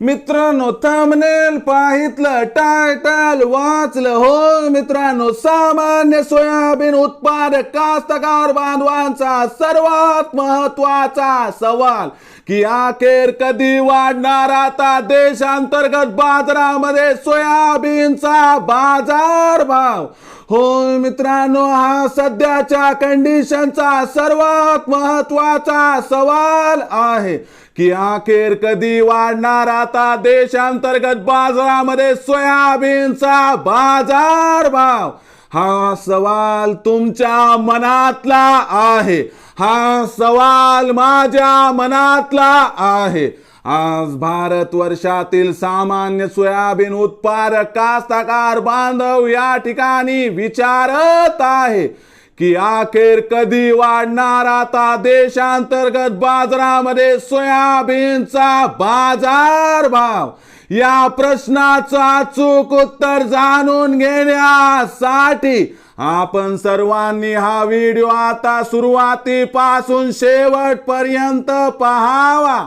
मित्रांनो थांबनेल पाहितलं टायटल वाचलं. हो मित्रांनो सामान्य सोयाबीन उत्पादक कास्तकार बांधवांचा सर्वात महत्त्वाचा सवाल की अखेर कधी वाढणार आता देशांतर्गत बाजारामध्ये सोयाबीनचा बाजार भाव हो मित्रांनो हा सध्याच्या कंडिशनचा सर्वात महत्त्वाचा सवाल आहे की अखेर कधी वाढणार आता देशांतर्गत बाजारामध्ये सोयाबीनचा बाजार भाव. हा सवाल तुमच्या मनातला आहे. हा सवाल माझ्या मनातला आहे. आज भारत वर्षातील सामान्य सोयाबीन उत्पादक कास्तकार बांधव या ठिकाणी विचारत आहे. की अखेर कधी वाढणार आता देशांतर्गत बाजारामध्ये सोयाबीनचा बाजार भाव? या प्रश्नाचं अचूक उत्तर जाणून घेण्यासाठी आपण सर्वांनी हा व्हिडिओ आता सुरुवातीपासून शेवटपर्यंत पहावा.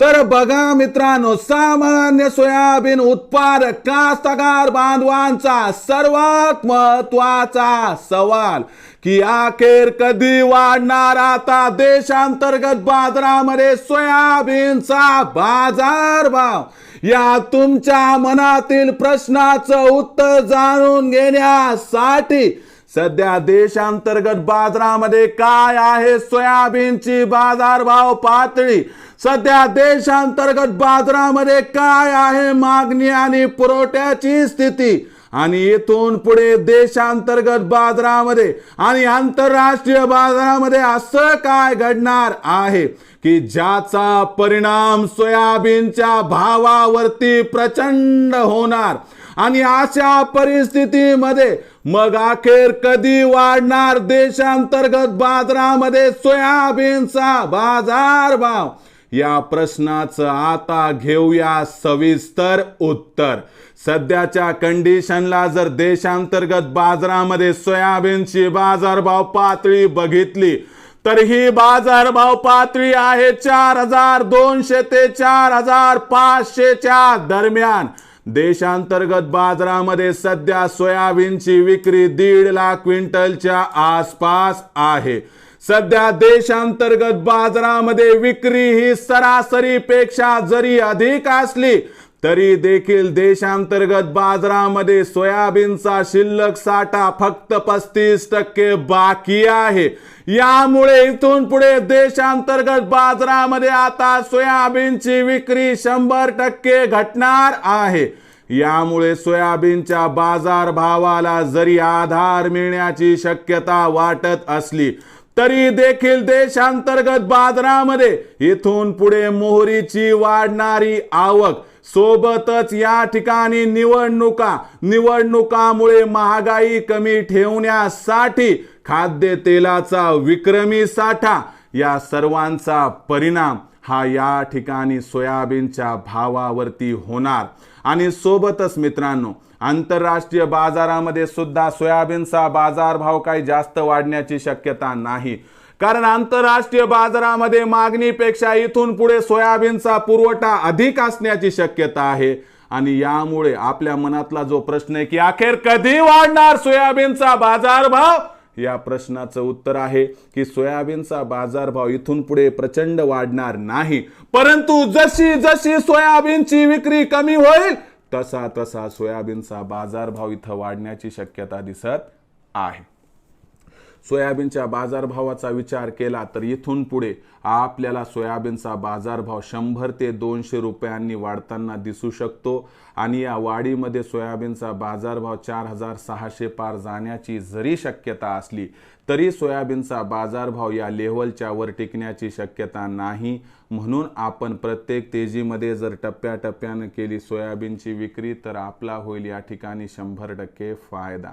तर बघा मित्रांनो सामान्य सोयाबीन उत्पादक कास्तकार बांधवांचा सर्वात महत्त्वाचा सवाल की अखेर कधी वाढणार आता देशांतर्गत बाजारामध्ये सोयाबीनचा बाजार भाव या तुमच्या मनातील प्रश्नाचं उत्तर जाणून घेण्यासाठी सध्या देशांतर्गत बाजारामध्ये काय आहे? सोयाबीनची बाजारभाव पातळी. सध्या देशांतर्गत बाजारामध्ये काय आहे? मागणी आणि पुरवठ्याची स्थिती. आणि येथून पुढे देशांतर्गत बाजारामध्ये आणि आंतरराष्ट्रीय बाजारामध्ये असं काय घडणार आहे? की ज्याचा परिणाम सोयाबीनच्या भावावरती प्रचंड होणार. आणि अशा परिस्थितीमध्ये मग अखेर कधी वाढणार देशांतर्गत बाजारामध्ये सोयाबीनचा बाजार भाव? या प्रश्नाचं आता घेऊया सविस्तर उत्तर. सध्याच्या कंडिशनला जर देशांतर्गत बाजारामध्ये सोयाबीनची बाजारभाव पातळी बघितली तर ही बाजारभाव पातळी आहे चार हजार दोनशे ते चार हजार पाचशेच्या दरम्यान. देशांतर्गत बाजारामध्ये सध्या सोयाबीनची विक्री दीड लाख क्विंटलच्या आसपास आहे. सध्या देशांतर्गत बाजारामध्ये विक्री ही सरासरीपेक्षा जरी अधिक असली तरी देखील देशांतर्गत बाजारामध्ये सोयाबीनचा शिल्लक साठा फक्त पस्तीस टक्के बाकी आहे. यामुळे इथून पुढे देशांतर्गत बाजारामध्ये आता सोयाबीनची विक्री शंभर टक्के घटणार आहे. यामुळे सोयाबीनच्या बाजार भावाला जरी आधार मिळण्याची शक्यता वाटत असली तरी देखील देशांतर्गत बाजारामध्ये इथून पुढे मोहरीची वाढणारी आवक सोबतच या ठिकाणी निवडणुका निवडणुकामुळे महागाई कमी ठेवण्यासाठी खाद्य तेलाचा विक्रमी साठा या सर्वांचा परिणाम हा या ठिकाणी सोयाबीनच्या भावावरती होणार. आणि सोबतच मित्रांनो आंतरराष्ट्रीय बाजारामध्ये सुद्धा सोयाबीनचा बाजारभाव काही जास्त वाढण्याची शक्यता नाही. कारण आंतरराष्ट्रीय बाजारामध्ये मागणीपेक्षा इथून पुढे सोयाबीनचा पुरवठा अधिक असण्याची शक्यता आहे. आणि यामुळे आपल्या मनातला जो प्रश्न आहे की अखेर कधी वाढणार सोयाबीनचा बाजारभाव? या प्रश्नाचं उत्तर आहे की सोयाबीनचा बाजारभाव इथून पुढे प्रचंड वाढणार नाही. परंतु जशी जशी सोयाबीनची विक्री कमी होईल तसा तसा सोयाबीनचा बाजारभाव इथं वाढण्याची शक्यता दिसत आहे. सोयाबीनच्या बाजारभावाचा विचार केला तर इथून पुढे आपल्याला सोयाबीनचा बाजारभाव शंभर ते दोनशे रुपयांनी वाढताना दिसू शकतो. आणि या वाढीमध्ये सोयाबीनचा बाजारभाव चार हजार सहाशे पार जाण्याची जरी शक्यता असली तरी सोयाबीनचा बाजारभाव या लेव्हलच्या वर टिकण्याची शक्यता नाही. म्हणून आपण प्रत्येक तेजीमध्ये जर टप्प्याटप्प्यानं केली सोयाबीनची विक्री तर आपला होईल या ठिकाणी शंभर टक्के फायदा.